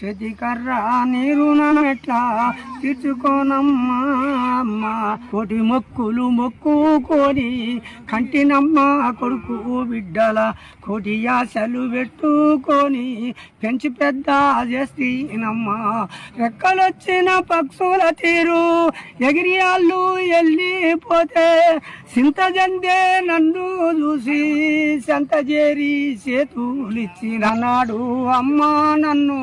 చేతికర్ర నీరు ఎట్లా తీర్చుకోనమ్మా అమ్మ. కోటి మొక్కులు మొక్కుకొని కంటినమ్మ కొడుకు బిడ్డల కోటి ఆశలు పెట్టుకొని పెంచి పెద్ద చేస్తీనమ్మా. రెక్కలొచ్చిన పక్షుల తీరు ఎగిరియాళ్ళు వెళ్ళిపోతే సింత జందే నన్ను చూసి సంత చేరి చేతులిచ్చిన నాడు అమ్మా నన్ను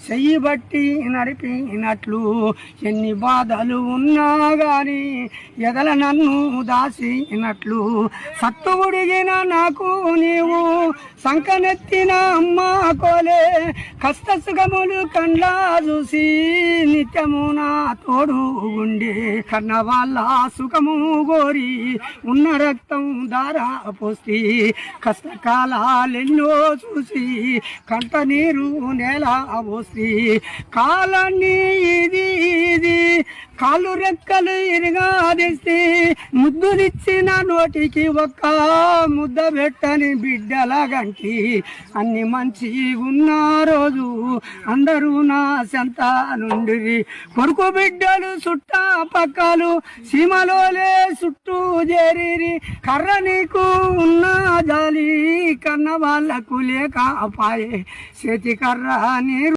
చెయ్యి బట్టి నడిపినట్లు ఎన్ని బాధలు ఉన్నా గాని ఎదల నన్ను దాసినట్లు సత్తువుడిగిన నాకు నీవు సంకనెత్తిన అమ్మా కోలే కష్ట సుఖములు కండ్లా చూసి నిత్యము నా తోడు ఉండే కన్న వాళ్ళ సుఖము గోరి ఉన్న రక్తం దారా పోసి కష్టకాలెన్నో చూసి కంట నీరు నేల పోసి కాలాన్ని ఇది ఇది కాళ్ళు రెక్కలు ఇరిగాదిస్తే ముద్దునిచ్చిన నోటికి ఒక్క ముద్ద పెట్టని బిడ్డల గంటి. అన్ని మంచి ఉన్న రోజు అందరూ నా సెంత నుండి. కొడుకు బిడ్డలు చుట్టా పక్కలు సీమలోలే చుట్టూ చేరి కర్ర నీకు ఉన్న జాలి కన్న వాళ్ళకు లేక పాయే చేతి కర్ర నీరు